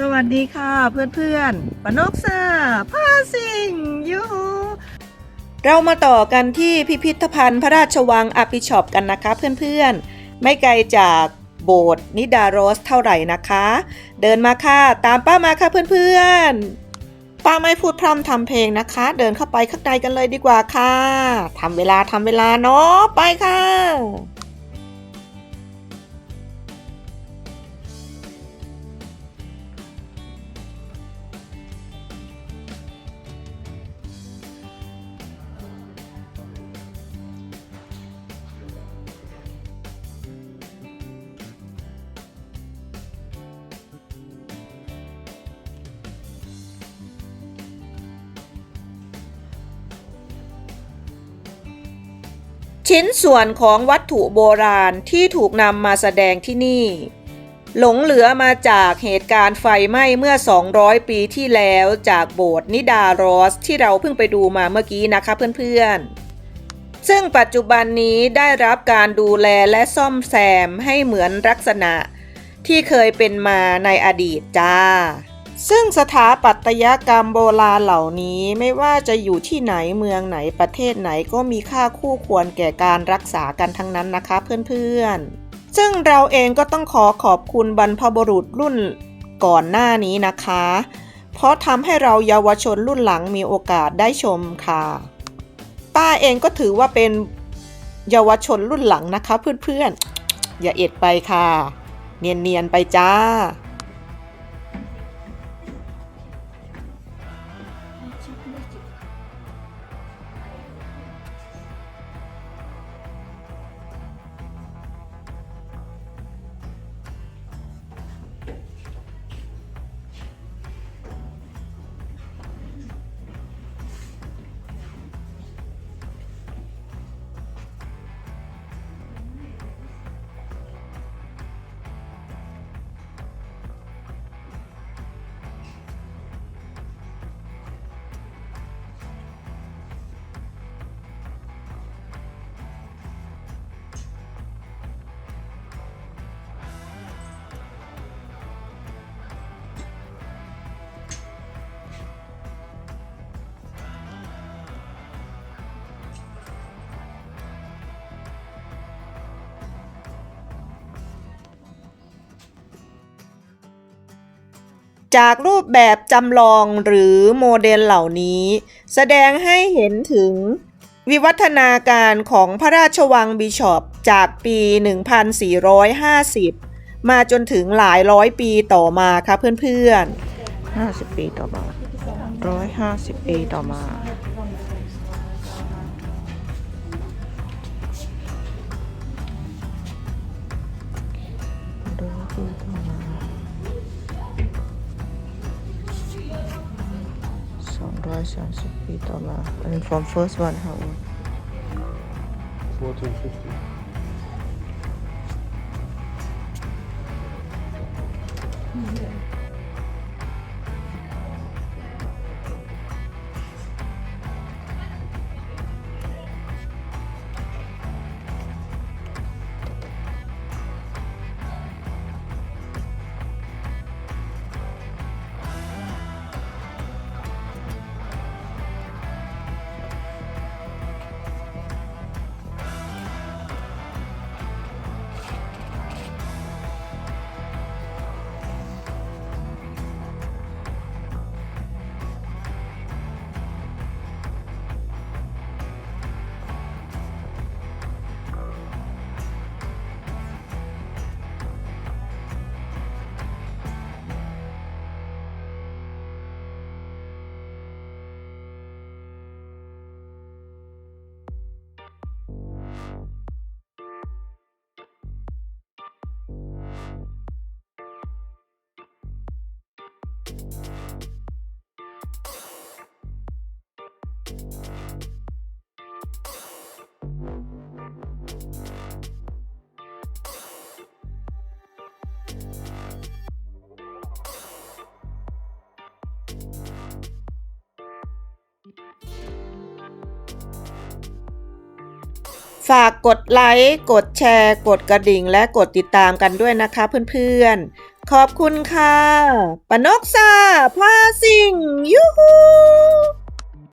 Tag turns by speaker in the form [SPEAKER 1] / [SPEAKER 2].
[SPEAKER 1] สวัสดีค่ะเพื่อนๆปนกซาพาสิงยูเรามาต่อกันที่พิพิธภัณฑ์พระราชวังอภิชอปกันนะคะเพื่อนๆ ไม่ไกลจากโบสถ์นิดาโรสเท่าไหร่นะคะ เดินมาค่ะ ตามป้ามาค่ะเพื่อนๆ ป้าไม่พูดพร่ำทำเพลงนะคะ เดินเข้าไปข้างในกันเลยดีกว่าค่ะทำเวลาทำเวลาเนาะไปค่ะ ชิ้นส่วนของวัตถุโบราณที่ถูกนำมาแสดงที่นี่ หลงเหลือมาจากเหตุการณ์ไฟไหม้เมื่อ 200 ปีที่แล้วจากโบสถ์นิดารอส ที่เราเพิ่งไปดูมาเมื่อกี้นะคะเพื่อนๆ ซึ่งปัจจุบันนี้ได้รับการดูแลและซ่อมแซมให้เหมือนลักษณะที่เคยเป็นมาในอดีตจ้า ซึ่งสถาปัตยกรรมโบราณเหล่านี้ไม่ว่าจะอยู่ที่ไหนเมืองไหนประเทศไหนก็มีค่าคู่ควรแก่การรักษากันทั้งนั้นนะคะเพื่อนๆ ซึ่งเราเองก็ต้องขอขอบคุณบรรพบุรุษรุ่นก่อนหน้านี้นะคะ เพราะทำให้เราเยาวชนรุ่นหลังมีโอกาสได้ชมค่ะ ป้าเองก็ถือว่าเป็นเยาวชนรุ่นหลังนะคะเพื่อนๆ อย่าเอ็ดไปค่ะ เนียนๆไปจ้า จากรูปแบบจำลองหรือโมเดลเหล่านี้ แสดงให้เห็นถึงวิวัฒนาการของพระราชวังบิชอปจากปี 1450 มาจนถึงหลายร้อยปีต่อมาค่ะเพื่อนๆ 50 ปีต่อมา 150 ปีต่อมา 130 ปีต่อมา I mean from first one how old
[SPEAKER 2] 1450
[SPEAKER 1] ฝากกดไลค์ กดแชร์ กดกระดิ่ง และกดติดตามกันด้วยนะคะเพื่อนๆ ขอบคุณค่ะ ปนกซาพาสิงยูฮู